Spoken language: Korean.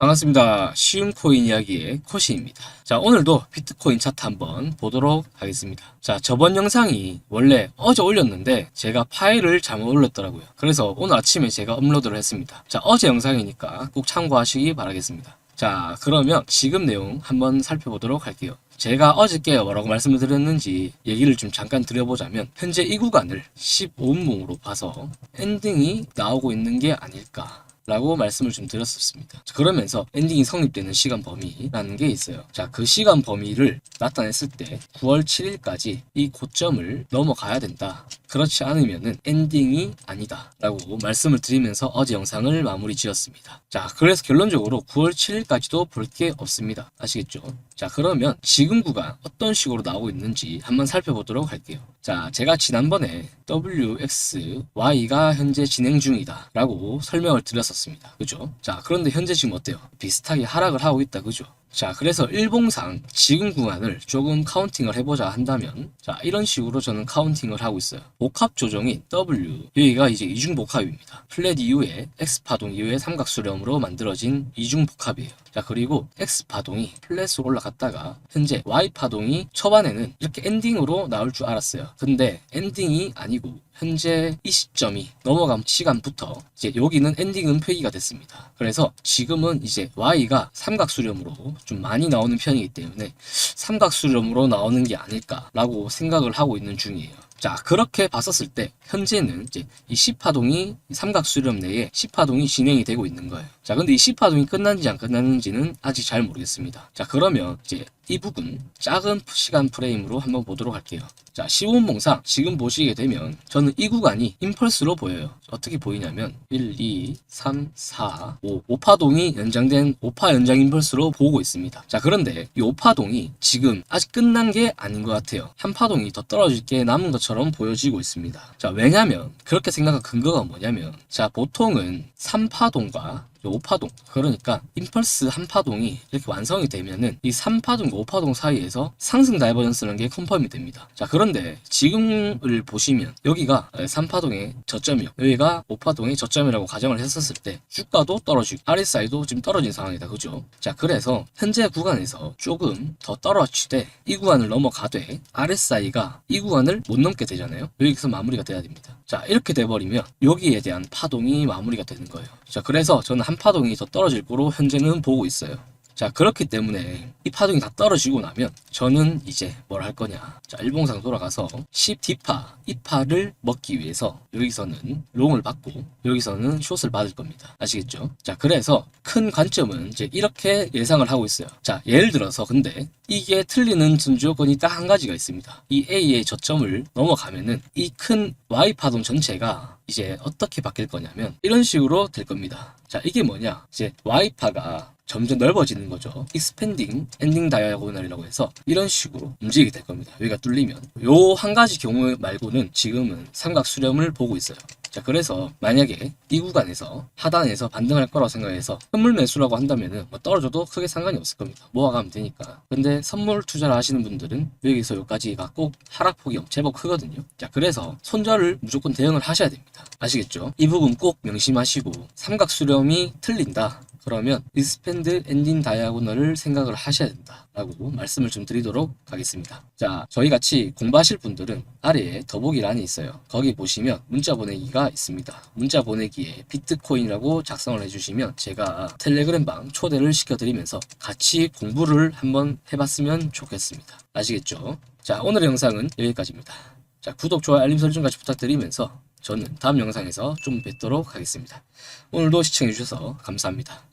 반갑습니다. 쉬운 코인 이야기의 코시입니다. 자, 오늘도 비트코인 차트 한번 보도록 하겠습니다. 자, 저번 영상이 원래 어제 올렸는데 제가 파일을 잘못 올렸더라고요. 그래서 오늘 아침에 제가 업로드를 했습니다. 자, 어제 영상이니까 꼭 참고하시기 바라겠습니다. 자, 그러면 지금 내용 한번 살펴보도록 할게요. 제가 어저께 뭐라고 말씀을 드렸는지 얘기를 좀 잠깐 드려보자면 현재 이 구간을 15분봉으로 봐서 엔딩이 나오고 있는 게 아닐까 라고 말씀을 좀 드렸었습니다. 자, 그러면서 엔딩이 성립되는 시간 범위라는 게 있어요. 자, 그 시간 범위를 나타냈을 때 9월 7일까지 이 고점을 넘어가야 된다. 그렇지 않으면은 엔딩이 아니다. 라고 말씀을 드리면서 어제 영상을 마무리 지었습니다. 자, 그래서 결론적으로 9월 7일까지도 볼 게 없습니다. 아시겠죠? 자, 그러면 지금 구간 어떤 식으로 나오고 있는지 한번 살펴보도록 할게요. 자, 제가 지난번에 WX, Y가 현재 진행 중이다. 라고 설명을 드렸었습니다. 그죠? 자, 그런데 현재 지금 어때요? 비슷하게 하락을 하고 있다. 그죠? 자, 그래서 일봉상 지금 구간을 조금 카운팅을 해보자 한다면, 자, 이런 식으로 저는 카운팅을 하고 있어요. 복합 조정인 W, 여기가 이제 이중 복합입니다. 플랫 이후에 X 파동 이후에 삼각수렴으로 만들어진 이중 복합이에요. 자, 그리고 X 파동이 플랫으로 올라갔다가 현재 Y 파동이 초반에는 이렇게 엔딩으로 나올 줄 알았어요. 근데 엔딩이 아니고 현재 이 시점이 넘어간 시간부터 이제 여기는 엔딩은 표기가 됐습니다. 그래서 지금은 이제 Y가 삼각수렴으로 좀 많이 나오는 편이기 때문에 삼각수렴으로 나오는 게 아닐까라고 생각을 하고 있는 중이에요. 자, 그렇게 봤었을 때, 현재는 이제 이 10파동이 삼각수렴 내에 10파동이 진행이 되고 있는 거예요. 자, 근데 이 10파동이 끝났는지 안 끝났는지는 아직 잘 모르겠습니다. 자, 그러면 이제 이 부분 작은 시간 프레임으로 한번 보도록 할게요. 자, 15분봉상 지금 보시게 되면 저는 이 구간이 임펄스로 보여요. 어떻게 보이냐면 1, 2, 3, 4, 5. 5파동이 연장된 5파 연장 임펄스로 보고 있습니다. 자, 그런데 이 5파동이 지금 아직 끝난 게 아닌 것 같아요. 한 파동이 더 떨어질 게 남은 것처럼 보여지고 있습니다. 자, 왜냐면 그렇게 생각한 근거가 뭐냐면 자, 보통은 3파동과 5파동. 그러니까 임펄스 한 파동이 이렇게 완성이 되면은 이 3파동과 5파동 사이에서 상승 다이버전스라는 게 컨펌이 됩니다. 자 그런데 지금을 보시면 여기가 3파동의 저점이요. 여기가 5파동의 저점이라고 가정을 했었을 때 주가도 떨어지고 RSI도 지금 떨어진 상황이다. 그죠? 자 그래서 현재 구간에서 조금 더 떨어지되 이 구간을 넘어가되 RSI가 이 구간을 못 넘게 되잖아요. 여기서 마무리가 돼야 됩니다. 자 이렇게 돼버리면 여기에 대한 파동이 마무리가 되는 거예요. 자 그래서 저는 한 파동이 더 떨어질 거로 현재는 보고 있어요. 자 그렇기 때문에 이 파동이 다 떨어지고 나면 저는 이제 뭘 할 거냐. 자 일봉상 돌아가서 10D파 이 파를 먹기 위해서 여기서는 롱을 받고 여기서는 숏을 받을 겁니다. 아시겠죠? 자 그래서 큰 관점은 이제 이렇게 예상을 하고 있어요. 자 예를 들어서 근데 이게 틀리는 전조건이 딱 한 가지가 있습니다. 이 A의 저점을 넘어가면은 이 큰 Y 파동 전체가 이제 어떻게 바뀔 거냐면 이런 식으로 될 겁니다. 자 이게 뭐냐? 이제 Y파가 점점 넓어지는 거죠. 익스펜딩 엔딩 다이아고널이라고 해서 이런 식으로 움직이게 될 겁니다. 여기가 뚫리면 요 한 가지 경우 말고는 지금은 삼각 수렴을 보고 있어요. 자 그래서 만약에 이 구간에서 하단에서 반등할 거라고 생각해서 선물 매수라고 한다면은 뭐 떨어져도 크게 상관이 없을 겁니다. 모아가면 되니까. 근데 선물 투자를 하시는 분들은 여기서 여기까지 가 꼭 하락폭이 제법 크거든요. 자 그래서 손절을 무조건 대응을 하셔야 됩니다. 아시겠죠? 이 부분 꼭 명심하시고 삼각 수렴이 틀린다. 그러면 리스펜드 엔딩 다이아고널을 생각을 하셔야 된다 라고 말씀을 좀 드리도록 하겠습니다. 자 저희 같이 공부하실 분들은 아래에 더보기란이 있어요. 거기 보시면 문자 보내기가 있습니다. 문자 보내기에 비트코인이라고 작성을 해주시면 제가 텔레그램방 초대를 시켜드리면서 같이 공부를 한번 해봤으면 좋겠습니다. 아시겠죠? 자 오늘의 영상은 여기까지입니다. 자 구독 좋아요 알림 설정까지 부탁드리면서 저는 다음 영상에서 좀 뵙도록 하겠습니다. 오늘도 시청해주셔서 감사합니다.